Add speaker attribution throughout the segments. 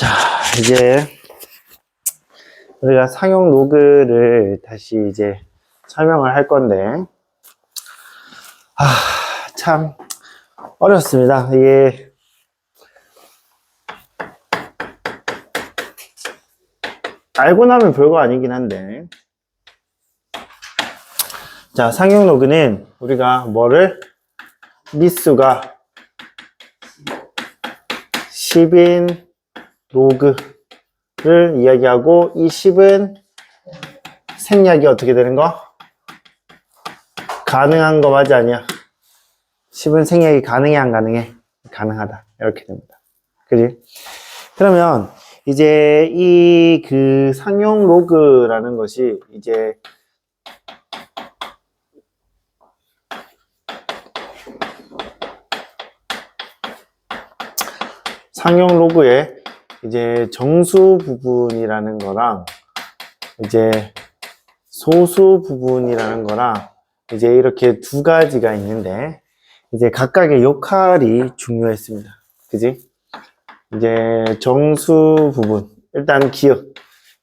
Speaker 1: 자, 이제 우리가 상용 로그를 다시 이제 설명을 할 건데, 아, 참 어렵습니다. 이게 알고 나면 별거 아니긴 한데, 자, 상용 로그는 우리가 뭐를 미수가 10인 로그를 이야기하고 이 10은 생략이 어떻게 되는 거? 가능한 거 맞아 아니야? 10은 생략이 가능해 안 가능해? 가능하다 이렇게 됩니다. 그지? 그러면 이제 이 그 상용 로그라는 것이 이제 상용 로그에 이제 정수 부분이라는 거랑 이제 소수 부분이라는 거랑 이제 이렇게 두 가지가 있는데 이제 각각의 역할이 중요했습니다. 그지? 이제 정수 부분 일단 기억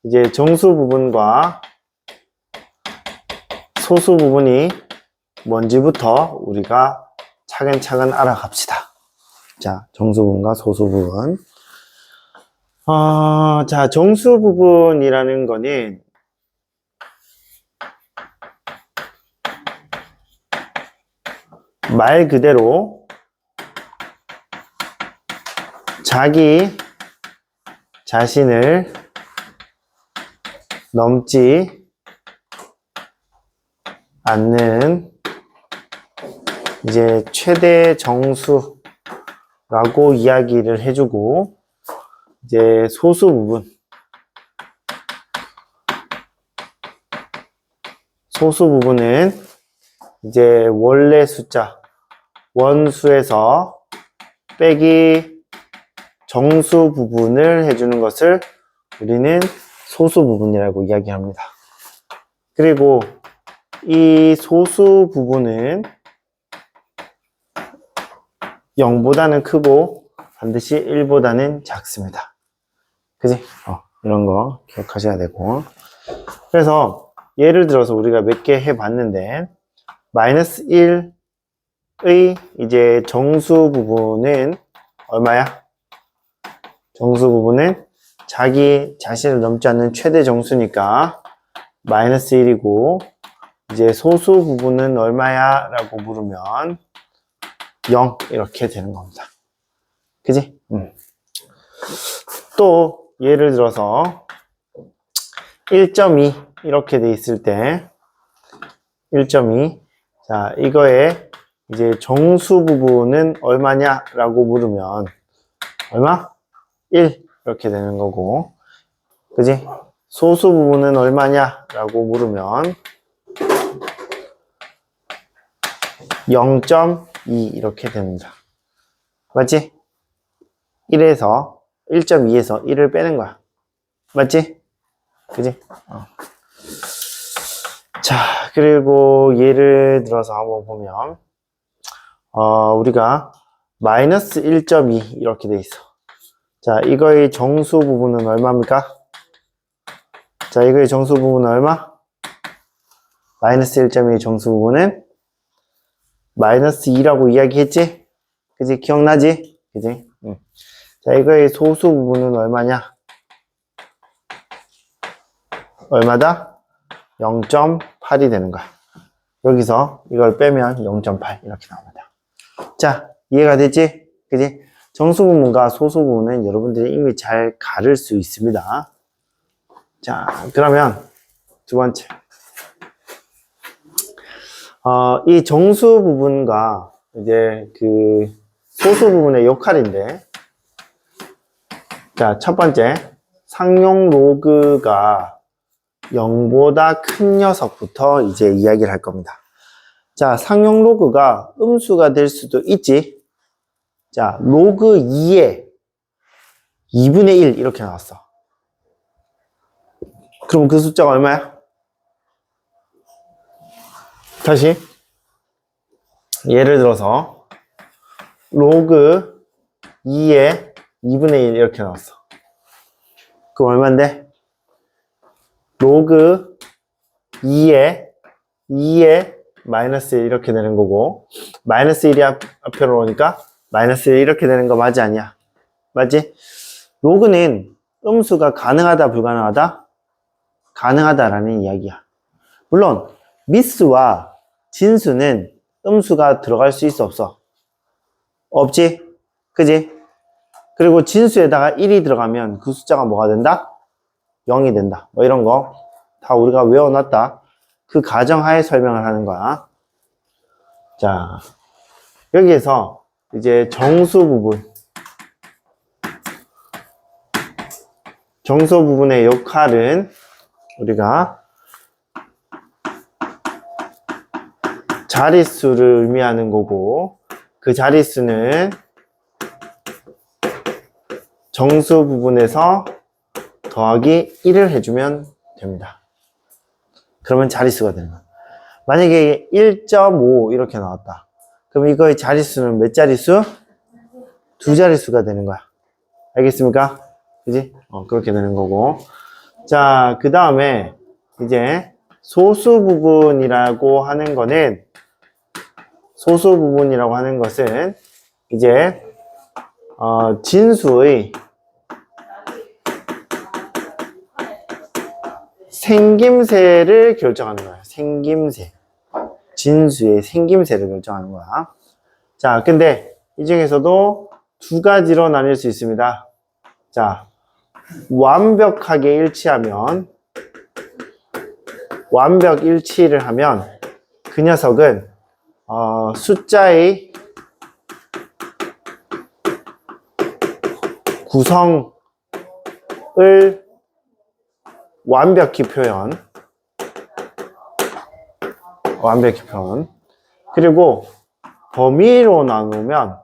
Speaker 1: 이제 정수 부분과 소수 부분이 뭔지부터 우리가 차근차근 알아갑시다. 자, 정수 부분과 소수 부분. 어, 자, 정수 부분이라는 거는 말 그대로 자기 자신을 넘지 않는 이제 최대 정수라고 이야기를 해주고 이제 소수 부분 소수 부분은 이제 원래 숫자 원수에서 빼기 정수 부분을 해주는 것을 우리는 소수 부분이라고 이야기합니다. 그리고 이 소수 부분은 0보다는 크고 반드시 1보다는 작습니다. 그지? 어, 이런 거 기억하셔야 되고. 그래서 예를 들어서 우리가 몇 개 해봤는데, 마이너스 1의 이제 정수 부분은 얼마야? 정수 부분은 자기 자신을 넘지 않는 최대 정수니까 마이너스 1이고, 이제 소수 부분은 얼마야? 라고 물으면 0 이렇게 되는 겁니다. 그지? 음. 또 예를 들어서 1.2 이렇게 돼 있을 때 1.2 자, 이거에 이제 정수 부분은 얼마냐? 라고 물으면, 얼마? 1. 이렇게 되는 거고, 그지? 소수 부분은 얼마냐? 라고 물으면, 0.2 이렇게 됩니다. 맞지? 1에서, 1.2에서 1을 빼는 거야. 맞지? 그지? 어. 자, 그리고 예를 들어서 한번 보면, 어, 우리가 마이너스 1.2 이렇게 돼 있어. 자, 이거의 정수 부분은 얼마입니까? 자, 이거의 정수 부분은 얼마? 마이너스 1.2의 정수 부분은 마이너스 2라고 이야기했지? 그지? 기억나지? 그지? 응. 자, 이거의 소수 부분은 얼마냐? 얼마다? 0.8이 되는 거야. 여기서 이걸 빼면 0.8 이렇게 나옵니다. 자, 이해가 됐지? 그지? 정수 부분과 소수 부분은 여러분들이 이미 잘 가를 수 있습니다. 자, 그러면 두 번째. 어, 이 정수 부분과 이제 그 소수 부분의 역할인데, 자, 첫 번째. 상용 로그가 0보다 큰 녀석부터 이제 이야기를 할 겁니다. 자, 상용 로그가 음수가 될 수도 있지. 자, 로그 2에 2분의 1 이렇게 나왔어. 그럼 그 숫자가 얼마야? 다시. 예를 들어서 로그 2에 2분의 1 이렇게 나왔어. 그럼 얼만데? 로그 2에 2에 마이너스 1 이렇게 되는 거고 마이너스 1이 앞, 앞으로 오니까 마이너스 1 이렇게 되는 거 맞지 않냐? 맞지? 로그는 음수가 가능하다 불가능하다? 가능하다라는 이야기야. 물론 미스와 진수는 음수가 들어갈 수 있어 없어? 없지? 그지? 그리고 진수에다가 1이 들어가면 그 숫자가 뭐가 된다? 0이 된다. 뭐 이런 거 다 우리가 외워놨다. 그 가정하에 설명을 하는 거야. 자, 여기에서 이제 정수 부분. 정수 부분의 역할은 우리가 자릿수를 의미하는 거고, 그 자릿수는 정수 부분에서 더하기 1을 해주면 됩니다. 그러면 자릿수가 되는 거야. 만약에 1.5 이렇게 나왔다. 그럼 이거의 자릿수는 몇 자릿수? 두 자릿수가 되는 거야. 알겠습니까? 그지? 어, 그렇게 되는 거고. 자, 그 다음에 이제 소수 부분이라고 하는 거는 소수 부분이라고 하는 것은 이제 어, 진수의 생김새를 결정하는 거야. 생김새. 진수의 생김새를 결정하는 거야. 자, 근데 이 중에서도 두 가지로 나뉠 수 있습니다. 자, 완벽하게 일치하면, 완벽 일치를 하면 그 녀석은 어, 숫자의 구성을 완벽히 표현. 완벽히 표현. 그리고 범위로 나누면,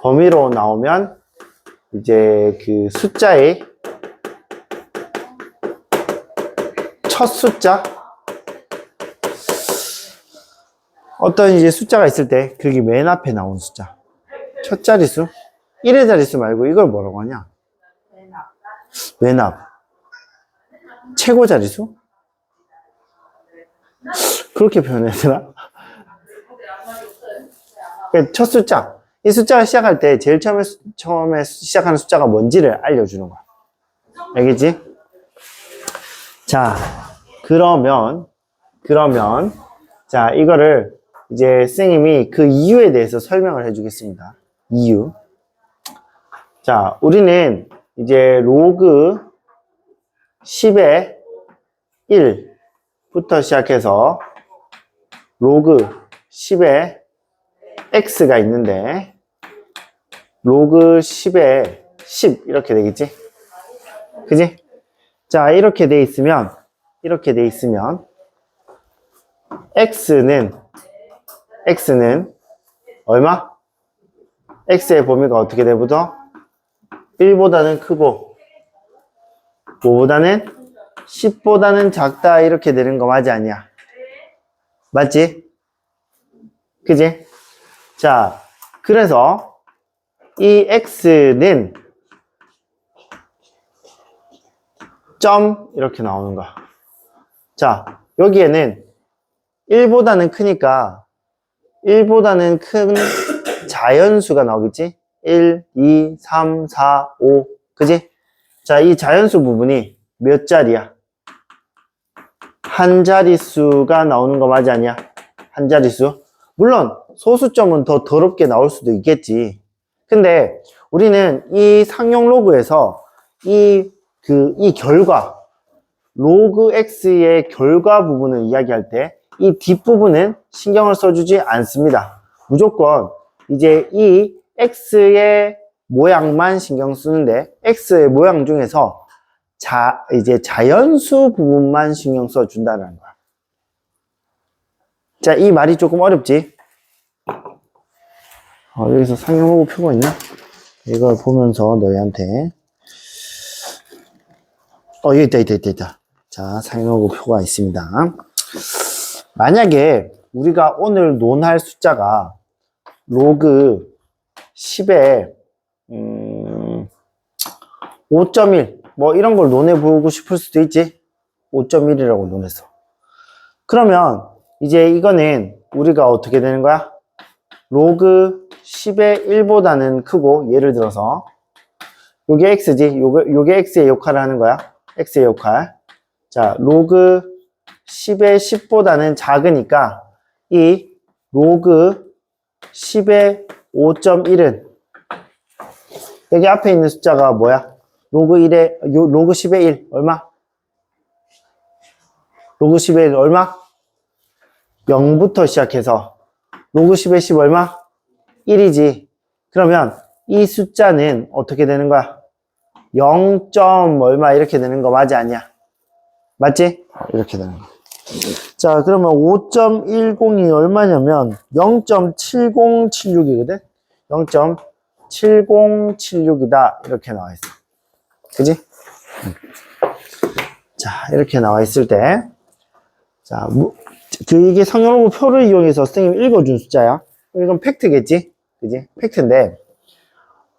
Speaker 1: 범위로 나오면, 이제 그 숫자의 첫 숫자, 어떤 이제 숫자가 있을 때, 그게 맨 앞에 나온 숫자. 첫 자릿수? 1의 자릿수 말고 이걸 뭐라고 하냐? 맨 앞. 최고 자릿수? 그렇게 표현해야 되나? 그첫 숫자. 이 숫자가 시작할 때 제일 처음에, 수- 처음에 시작하는 숫자가 뭔지를 알려주는 거야. 알겠지? 자, 그러면, 그러면, 자, 이거를 이제 선생님이 그 이유에 대해서 설명을 해주겠습니다. 이유. 자, 우리는 이제 로그 10의 1부터 시작해서 로그 10의 x가 있는데 로그 10의 10 이렇게 되겠지? 그지? 자, 이렇게 돼 있으면 이렇게 돼 있으면 x는 x는 얼마? x의 범위가 어떻게 되부터? 1보다는 크고 5보다는 10보다는 작다 이렇게 되는 거 맞지 않냐? 맞지? 그지? 자, 그래서 이 x는 점 이렇게 나오는 거야. 자, 여기에는 1보다는 크니까 1보다는 큰 자연수가 나오겠지? 1, 2, 3, 4, 5. 그지? 자, 이 자연수 부분이 몇 자리야? 한 자릿수가 나오는 거 맞지 않냐? 한 자릿수? 물론 소수점은 더 더럽게 나올 수도 있겠지. 근데 우리는 이 상용 로그에서 이 그, 이 결과, 로그 x의 결과 부분을 이야기할 때 이 뒷부분은 신경을 써주지 않습니다. 무조건 이제 이 x의 모양만 신경 쓰는데 x의 모양 중에서 자, 이제 자연수 부분만 신경 써 준다는 거야. 자, 이 말이 조금 어렵지? 어, 여기서 상용로고 표가 있나? 이걸 보면서 너희한테 어, 여기 있다, 있다, 있다, 있다. 자, 상용로고 표가 있습니다. 만약에 우리가 오늘 논할 숫자가 로그 10에 음, 5.1 뭐 이런 걸 논해 보고 싶을 수도 있지. 5.1이라고 논했어. 그러면 이제 이거는 우리가 어떻게 되는 거야? 로그 10의 1보다는 크고 예를 들어서 요게 x지. 요게, 요게 x의 역할을 하는 거야. x의 역할. 자, 로그 10의 10보다는 작으니까 이 로그 10의 5.1은 여기 앞에 있는 숫자가 뭐야? 로그 1의 요 로그 10의 1 얼마? 로그 10의 1 얼마? 0부터 시작해서 로그 10의 10 얼마? 1이지. 그러면 이 숫자는 어떻게 되는 거야? 0. 얼마 이렇게 되는 거 맞지 않냐? 맞지? 어, 이렇게 되는 거. 자, 그러면 5.10이 얼마냐면 0.7076이거든? 0.7076이다. 이렇게 나와 있어. 그지? 음. 자, 이렇게 나와 있을 때, 자, 뭐, 그 이게 상용어부 표를 이용해서 선생님이 읽어준 숫자야. 이건 팩트겠지? 그지? 팩트인데,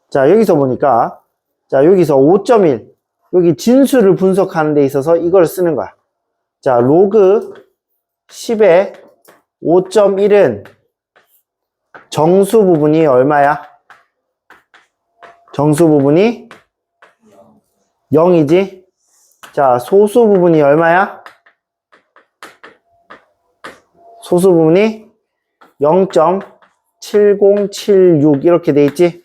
Speaker 1: 자, 여기서 보니까, 자, 여기서 5.1, 여기 진수를 분석하는 데 있어서 이걸 쓰는 거야. 자, 로그 10의 5.1은 정수 부분이 얼마야? 정수 부분이 0이지? 자, 소수 부분이 얼마야? 소수 부분이 0.7076 이렇게 돼 있지?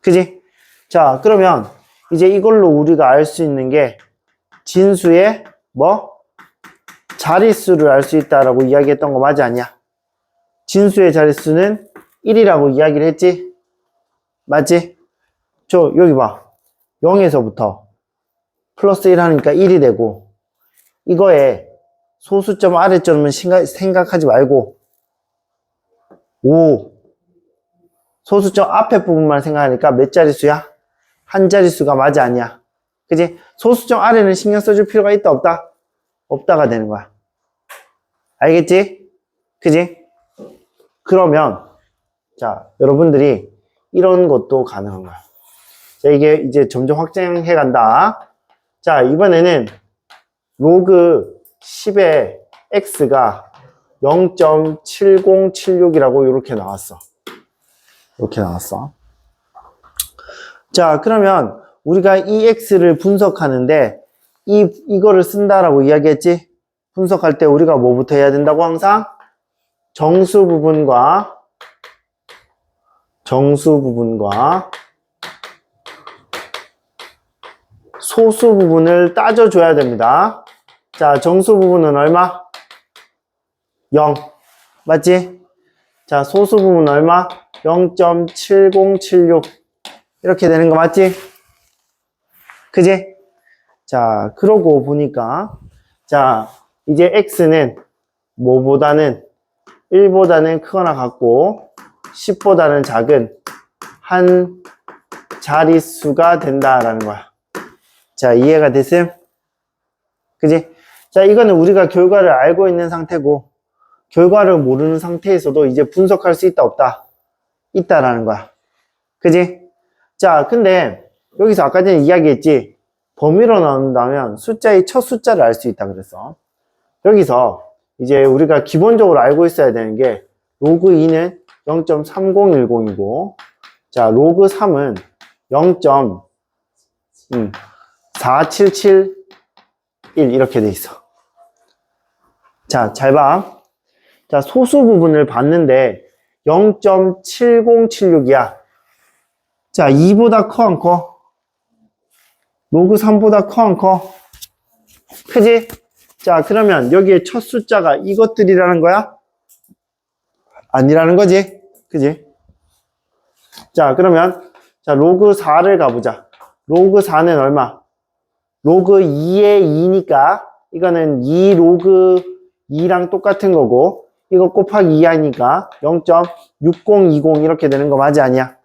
Speaker 1: 그지? 자, 그러면 이제 이걸로 우리가 알 수 있는 게 진수의 뭐? 자릿수를 알 수 있다라고 이야기했던 거 맞지 않냐? 진수의 자릿수는 1이라고 이야기를 했지? 맞지? 저 여기 봐. 0에서부터 플러스 1 하니까 1이 되고 이거에 소수점 아래점은 생각, 생각하지 말고 5 소수점 앞에 부분만 생각하니까 몇 자릿수야? 한 자릿수가 맞지 않냐? 그지? 소수점 아래는 신경 써줄 필요가 있다 없다? 없다가 되는 거야. 알겠지? 그지? 그러면 자 여러분들이 이런 것도 가능한. 자 이게 이제 점점 확장해 간다. 자 이번에는 로그 10의 x가 0.7076이라고 이렇게 나왔어. 이렇게 나왔어. 자, 그러면 우리가 이 x를 분석하는데 이 이거를 쓴다라고 이야기했지? 분석할 때 우리가 뭐부터 해야 된다고 항상 정수 부분과 정수 부분과 소수 부분을 따져줘야 됩니다. 자, 정수 부분은 얼마? 0. 맞지? 자, 소수 부분 얼마? 0.7076. 이렇게 되는 거 맞지? 그지? 자, 그러고 보니까, 자, 이제 x는 뭐보다는 1보다는 크거나 같고, 10보다는 작은 한 자릿수가 된다라는 거야. 자, 이해가 됐음? 그지? 자, 이거는 우리가 결과를 알고 있는 상태고, 결과를 모르는 상태에서도 이제 분석할 수 있다, 없다? 있다라는 거야. 그지? 자, 근데 여기서 아까 전에 이야기했지. 범위로 나온다면 숫자의 첫 숫자를 알 수 있다 그랬어. 여기서 이제 우리가 기본적으로 알고 있어야 되는 게 로그 2는 0.3010이고 자, 로그 3은 0.4771 이렇게 돼 있어. 자, 잘 봐. 자, 소수 부분을 봤는데 0.7076이야. 자, 2보다 커, 안 커? 로그 3보다 커, 안 커? 크지? 자, 그러면 여기에 첫 숫자가 이것들이라는 거야? 아니라는 거지? 그지? 자, 그러면, 자, 로그 4를 가보자. 로그 4는 얼마? 로그 2의 2니까, 이거는 2 로그 2랑 똑같은 거고, 이거 곱하기 2 하니까 0.6020 이렇게 되는 거 맞지 않냐?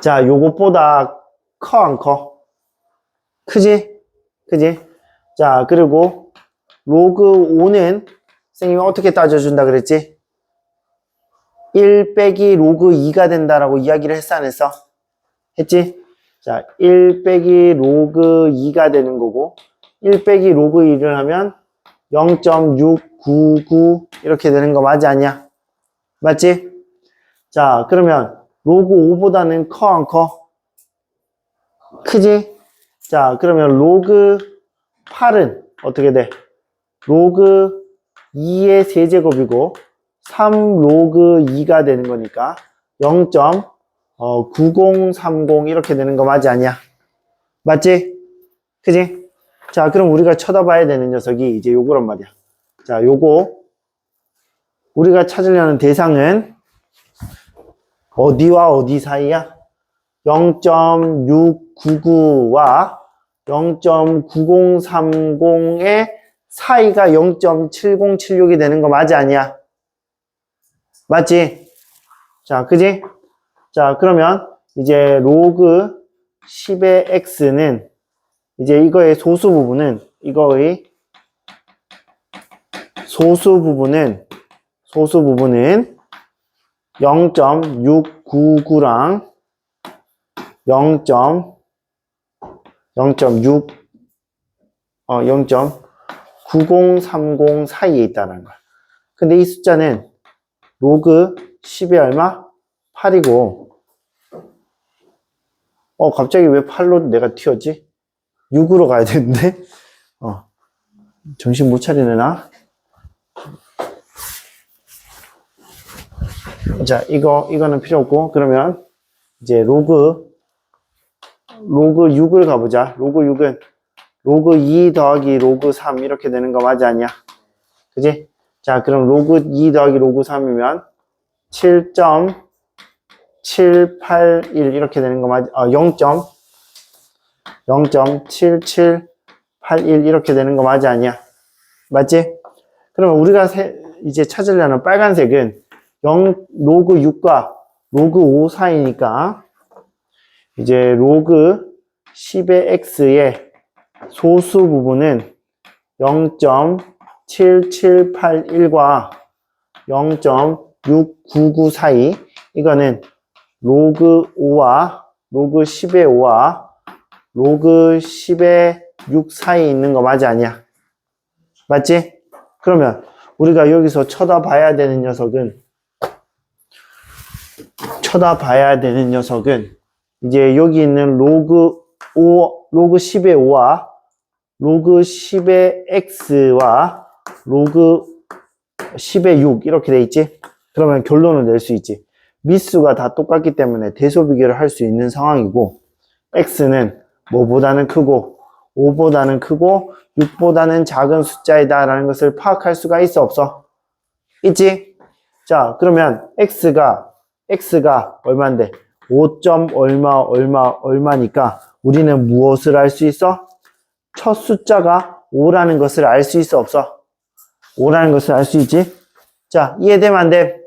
Speaker 1: 자, 요것보다 커, 안 커? 크지? 그지? 자, 그리고 로그 5는 선생님이 어떻게 따져준다 그랬지? 1 빼기 로그 2가 된다라고 이야기를 했어, 안 했어? 했지? 자, 1 빼기 로그 2가 되는 거고, 1 빼기 로그 2를 하면 0.699 이렇게 되는 거 맞지 않냐? 맞지? 자, 그러면 로그 5보다는 커, 안 커? 크지? 자, 그러면 로그 8은 어떻게 돼? 로그 2의 세제곱이고 3 로그 2가 되는 거니까 0.9030 이렇게 되는 거 맞지 않냐? 맞지? 그지? 자, 그럼 우리가 쳐다봐야 되는 녀석이 이제 요거란 말이야. 자, 요거 우리가 찾으려는 대상은 어디와 어디 사이야? 0.699와 0.9030의 사이가 0.7076이 되는 거 맞지 아니야? 맞지? 자, 그지? 자, 그러면 이제 로그 10의 x는 이제 이거의 소수 부분은 이거의 소수 부분은 소수 부분은 0.699랑 0. 0.6 어, 0.9030 사이에 있다는 거야. 근데 이 숫자는 로그 10이 얼마? 8이고 어 갑자기 왜 8로 내가 튀었지? 6으로 가야 되는데 어 정신 못 차리네 나. 자 이거 이거는 필요 없고 그러면 이제 로그 로그 6을 가보자. 로그 6은 로그 2 더하기 로그 3 이렇게 되는 거 맞지 않냐? 그지? 자, 그럼 로그 2 더하기 로그 3이면 7.781 이렇게 되는 거 맞지? 어, 0. 0.7781 이렇게 되는 거 맞지 않냐? 맞지? 그러면 우리가 세- 이제 찾으려는 빨간색은 0, 로그 6과 로그 5 사이니까 이제 로그 10의 x의 소수 부분은 0.7781과 0.699 사이 이거는 로그 5와 로그 10의 5와 로그 10의 6 사이에 있는 거 맞지 아니야? 맞지? 그러면 우리가 여기서 쳐다봐야 되는 녀석은 쳐다봐야 되는 녀석은 이제 여기 있는 로그 5, 로그 10의 5와 로그 10의 x와 로그 10의 6 이렇게 돼 있지? 그러면 결론을 낼 수 있지. 미수가 다 똑같기 때문에 대소 비교를 할 수 있는 상황이고 x는 뭐보다는 크고 5보다는 크고 6보다는 작은 숫자이다 라는 것을 파악할 수가 있어 없어? 있지? 자 그러면 x가 x가 얼마인데 5. 얼마 얼마 얼마니까 우리는 무엇을 알 수 있어? 첫 숫자가 5라는 것을 알 수 있어 없어? 5라는 것을 알 수 있지? 자 이해되면 안 돼?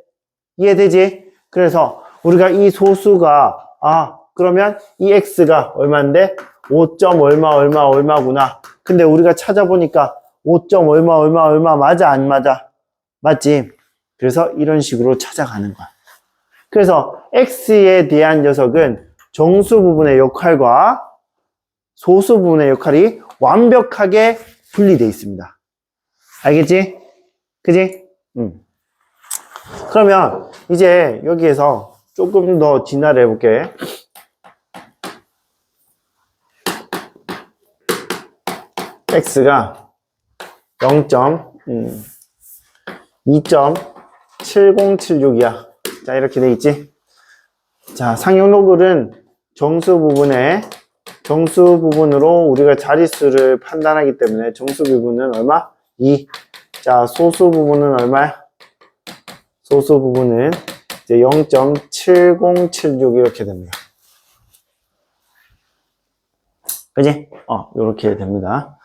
Speaker 1: 이해되지? 그래서 우리가 이 소수가 아 그러면 이 x가 얼마인데 5. 얼마 얼마 얼마구나 근데 우리가 찾아보니까 5. 얼마 얼마 얼마 맞아 안 맞아? 맞지? 그래서 이런 식으로 찾아가는 거야 그래서 x에 대한 녀석은 정수 부분의 역할과 소수 부분의 역할이 완벽하게 분리되어 있습니다. 알겠지? 그지? 음. 그러면 이제 여기에서 조금 더 진화를 해볼게. x가 0. 음, 2.7076이야. 자, 이렇게 돼 있지? 자, 상용 로그는 정수 부분에 정수 부분으로 우리가 자릿수를 판단하기 때문에 정수 부분은 얼마? 2. 자, 소수 부분은 얼마야? 소수 부분은 이제 0.7076 이렇게 됩니다. 그지? 어, 요렇게 됩니다.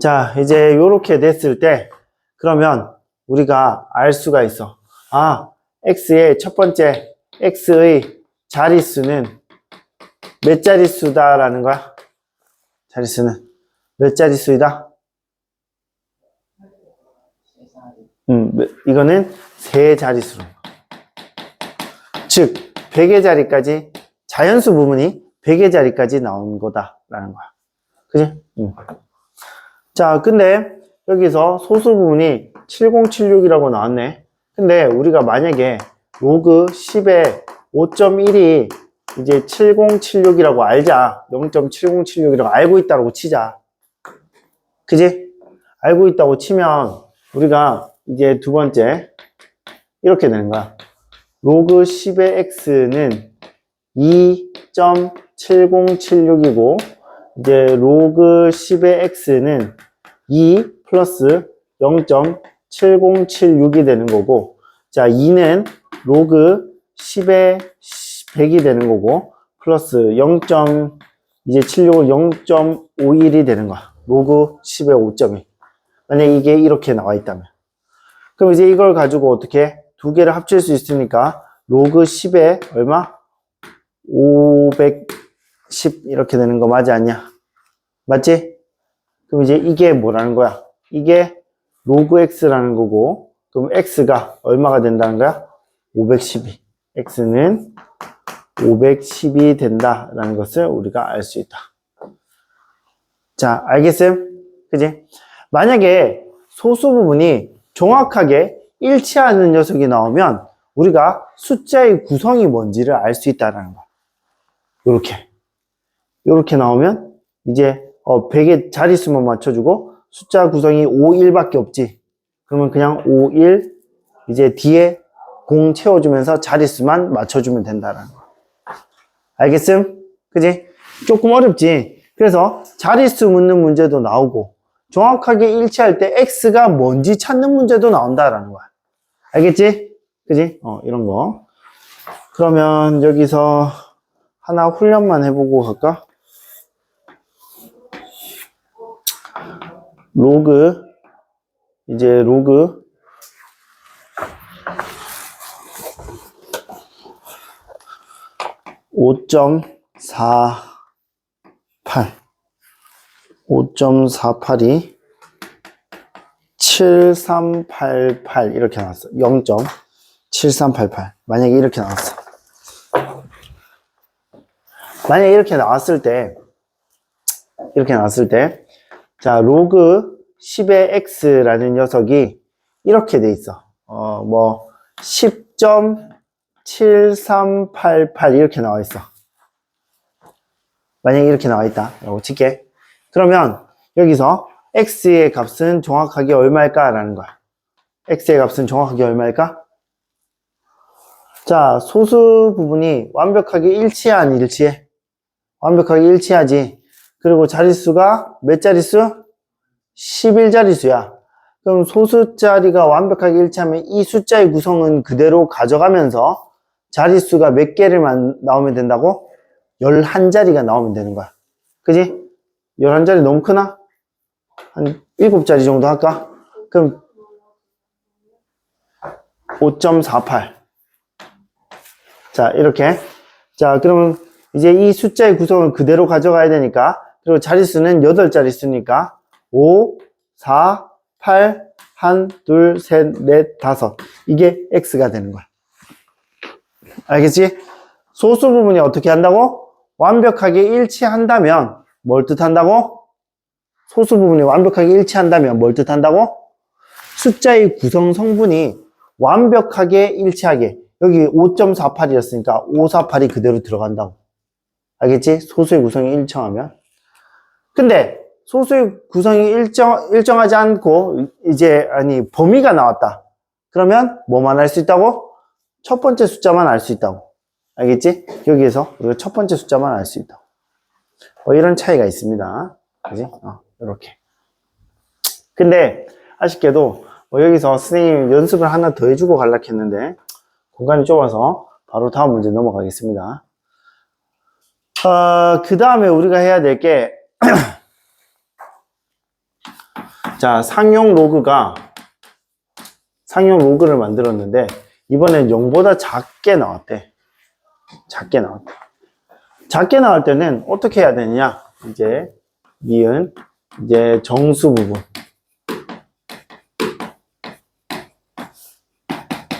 Speaker 1: 자, 이제 요렇게 됐을 때, 그러면 우리가 알 수가 있어. 아, x의 첫 번째, x의 자릿수는 몇 자릿수다라는 거야? 자릿수는 몇 자릿수이다? 음, 몇- 이거는 세 자릿수로. 즉, 100의 자리까지 자연수 부분이 100의 자리까지 나온 거다라는 거야. 그지? 응. 자, 근데 여기서 소수 부분이 7076이라고 나왔네. 근데 우리가 만약에 로그 10의 5.1이 이제 7076이라고 알자. 0.7076이라고 알고 있다고 치자. 그지? 알고 있다고 치면 우리가 이제 두 번째 이렇게 되는 거야. 로그 10의 x는 2.7076이고 이제 로그 10의 x는 2 플러스 0.7076이 되는 거고 자 2는 로그 10의 100이 되는 거고 플러스 0. 이제 76은 0.51이 되는 거야. 로그 10의 5.2. 만약 이게 이렇게 나와 있다면. 그럼 이제 이걸 가지고 어떻게 두 개를 합칠 수 있으니까 로그 10에 얼마? 510 이렇게 되는 거 맞지 않냐? 맞지? 그럼 이제 이게 뭐라는 거야? 이게 로그 x라는 거고 그럼 x가 얼마가 된다는 거야? 512. x는 510이 된다라는 것을 우리가 알 수 있다. 자, 알겠음? 그지? 만약에 소수 부분이 정확하게 일치하는 녀석이 나오면 우리가 숫자의 구성이 뭔지를 알 수 있다는 거야. 요렇게. 요렇게 나오면 이제 어, 100의 자릿수만 맞춰주고 숫자 구성이 5, 1밖에 없지. 그러면 그냥 5, 1 이제 뒤에 공 채워주면서 자릿수만 맞춰주면 된다라는 거야. 알겠음? 그지? 조금 어렵지? 그래서 자릿수 묻는 문제도 나오고 정확하게 일치할 때 x가 뭔지 찾는 문제도 나온다라는 거야. 알겠지? 그지? 어, 이런 거. 그러면 여기서 하나 훈련만 해보고 갈까? 로그 이제 로그 5.48. 5.48이 7388 이렇게 나왔어 0.7388 만약에 이렇게 나왔어. 만약에 이렇게 나왔을 때 이렇게 나왔을 때 자 로그 10의 x라는 녀석이 이렇게 돼 있어. 어 뭐 10.7388 이렇게 나와 있어. 만약에 이렇게 나와 있다. 라고 칠게. 그러면 여기서 x의 값은 정확하게 얼마일까? 라는 거야. x의 값은 정확하게 얼마일까? 자, 소수 부분이 완벽하게 일치한 일치해. 완벽하게 일치하지. 그리고 자릿수가 몇 자릿수? 11자릿수야. 그럼 소수 자리가 완벽하게 일치하면 이 숫자의 구성은 그대로 가져가면서 자릿수가 몇 개를 만- 나오면 된다고? 11자리가 나오면 되는 거야. 그지? 11자리 너무 크나? 한 7자리 정도 할까? 그럼 5.48. 자, 이렇게. 자, 그러면 이제 이 숫자의 구성을 그대로 가져가야 되니까, 그리고 자릿수는 8자리 수니까, 5, 4, 8, 1, 2, 셋, 넷, 다섯. 이게 X가 되는 거야. 알겠지? 소수 부분이 어떻게 한다고? 완벽하게 일치한다면, 뭘 뜻한다고? 소수 부분이 완벽하게 일치한다면 뭘 뜻한다고? 숫자의 구성 성분이 완벽하게 일치하게 여기 5.48이었으니까 548이 그대로 들어간다고 알겠지? 소수의 구성이 일정하면 근데 소수의 구성이 일정, 일정하지 않고 이제 아니 범위가 나왔다 그러면 뭐만 알 수 있다고? 첫 번째 숫자만 알 수 있다고 알겠지? 여기에서 우리가 첫 번째 숫자만 알 수 있다고 뭐 이런 차이가 있습니다 그지? 어, 이렇게 근데 아쉽게도 뭐 여기서 선생님 연습을 하나 더 해주고 갈라 했는데 공간이 좁아서 바로 다음 문제 넘어가겠습니다. 어, 그 다음에 우리가 해야 될 게, 자, 상용 로그가, 상용 로그를 만들었는데, 이번엔 0보다 작게 나왔대. 작게 나왔대. 작게 나올 때는 어떻게 해야 되느냐? 이제, 니은, 이제 정수 부분.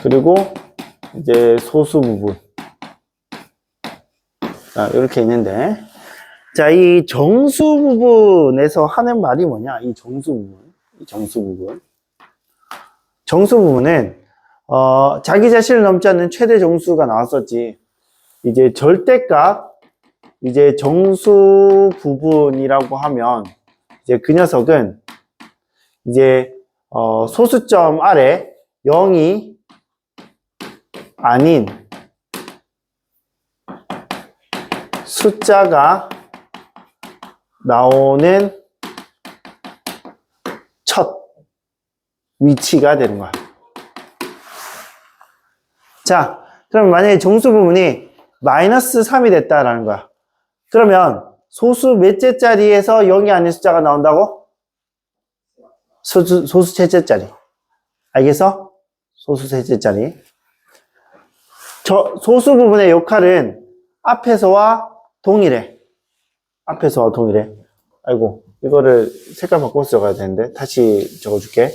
Speaker 1: 그리고 이제 소수 부분. 자, 이렇게 있는데. 자, 이 정수 부분에서 하는 말이 뭐냐? 이 정수 부분. 이 정수 부분. 정수 부분은, 어, 자기 자신을 넘지 않는 최대 정수가 나왔었지. 이제 절대값, 이제 정수 부분이라고 하면, 이제 그 녀석은, 이제, 어, 소수점 아래 0이 아닌 숫자가 나오는 첫 위치가 되는 거야. 자, 그럼 만약에 정수 부분이 마이너스 3이 됐다라는 거야. 그러면 소수 몇째 자리에서 0이 아닌 숫자가 나온다고? 소수, 소수 셋째 자리. 알겠어? 소수 셋째 자리. 저 소수 부분의 역할은 앞에서와 동일해. 앞에서와 동일해. 아이고, 이거를 색깔 바꿔서 적어야 되는데, 다시 적어줄게.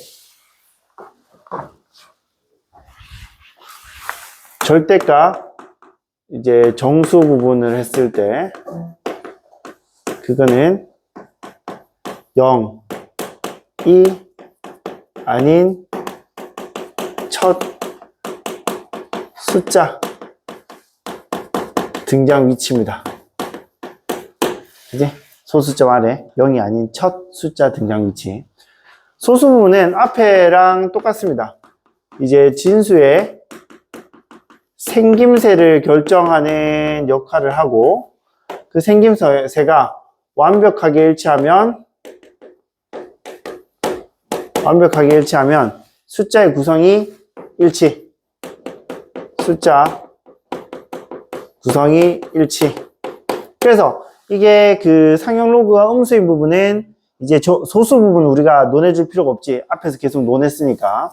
Speaker 1: 절대값, 이제 정수 부분을 했을 때, 그거는 0, 2, 아닌 첫 숫자 등장 위치입니다. 이제 소수점 아래 0이 아닌 첫 숫자 등장 위치. 소수 부분은 앞에랑 똑같습니다. 이제 진수의 생김새를 결정하는 역할을 하고 그 생김새가 완벽하게 일치하면 완벽하게 일치하면 숫자의 구성이 일치. 숫자 구성이 일치. 그래서 이게 그 상형 로그가 음수인 부분은 이제 저 소수 부분 우리가 논해줄 필요가 없지. 앞에서 계속 논했으니까.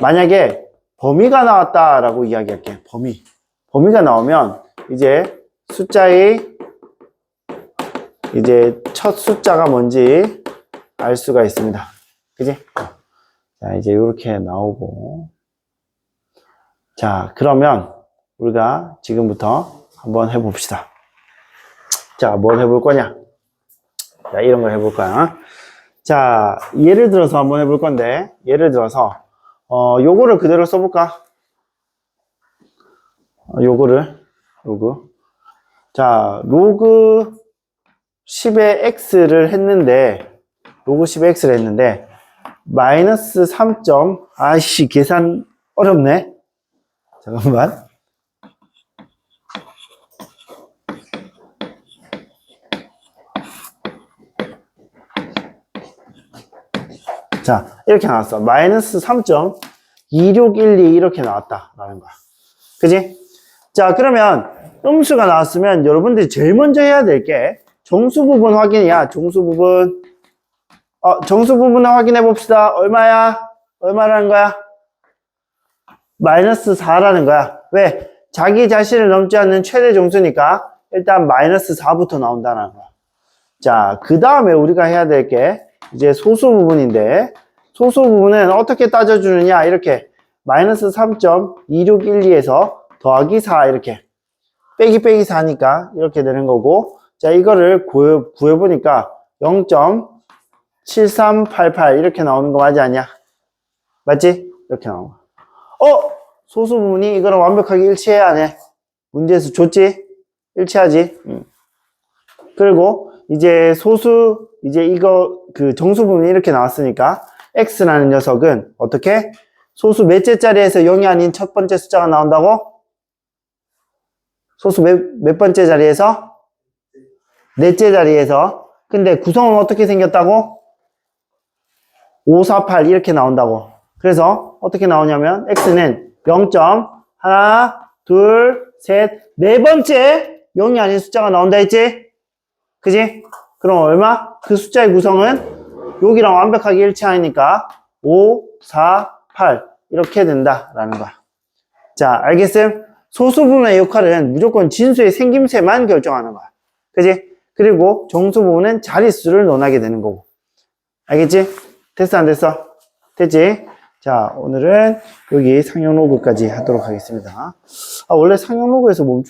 Speaker 1: 만약에 범위가 나왔다라고 이야기할게. 범위. 범위가 나오면 이제 숫자의 이제 첫 숫자가 뭔지 알 수가 있습니다. 그지? 자, 이제 이렇게 나오고. 자, 그러면 우리가 지금부터 한번 해봅시다. 자, 뭘 해볼 거냐? 자, 이런 걸 해볼 거야. 자, 예를 들어서 한번 해볼 건데, 예를 들어서, 어, 요거를 그대로 써볼까? 어, 요거를, 로그. 자, 로그 10의 x를 했는데, 로그 10의 x를 했는데, 마이너스 3. 아이씨, 계산 어렵네. 잠깐만. 자, 이렇게 나왔어. 마이너스 3.2612 이렇게 나왔다 라는 거야. 그지? 자, 그러면 음수가 나왔으면 여러분들이 제일 먼저 해야 될 게 정수 부분 확인이야. 정수 부분. 어, 정수 부분을 확인해 봅시다. 얼마야? 얼마라는 거야? 마이너스 4라는 거야. 왜? 자기 자신을 넘지 않는 최대 정수니까 일단 마이너스 4부터 나온다는 거야. 자, 그 다음에 우리가 해야 될 게 이제 소수 부분인데 소수 부분은 어떻게 따져주느냐 이렇게 마이너스 3.2612에서 더하기 4 이렇게 빼기 빼기 4니까 이렇게 되는 거고 자 이거를 구해, 구해보니까 0.7388 이렇게 나오는 거 맞지 않냐 맞지? 이렇게 나오는 거 어? 소수 부분이 이거랑 완벽하게 일치해야 하네 문제에서 줬지? 일치하지? 음. 그리고 이제 소수 이제 이거 그 정수 부분이 이렇게 나왔으니까 x라는 녀석은 어떻게 소수 몇째 자리에서 0이 아닌 첫 번째 숫자가 나온다고? 소수 몇, 몇 번째 자리에서? 넷째 자리에서 근데 구성은 어떻게 생겼다고? 5, 4, 8 이렇게 나온다고 그래서 어떻게 나오냐면 x는 0. 하나, 둘, 셋, 네 번째 0이 아닌 숫자가 나온다 했지? 그지? 그럼 얼마? 그 숫자의 구성은 여기랑 완벽하게 일치하니까 5, 4, 8 이렇게 된다라는 거야. 자, 알겠음? 소수 부분의 역할은 무조건 진수의 생김새만 결정하는 거야. 그지? 그리고 정수 부분은 자릿수를 논하게 되는 거고. 알겠지? 됐어, 안 됐어? 됐지? 자, 오늘은 여기 상형 로그까지 하도록 하겠습니다. 아, 원래 상형 로그에서 멈추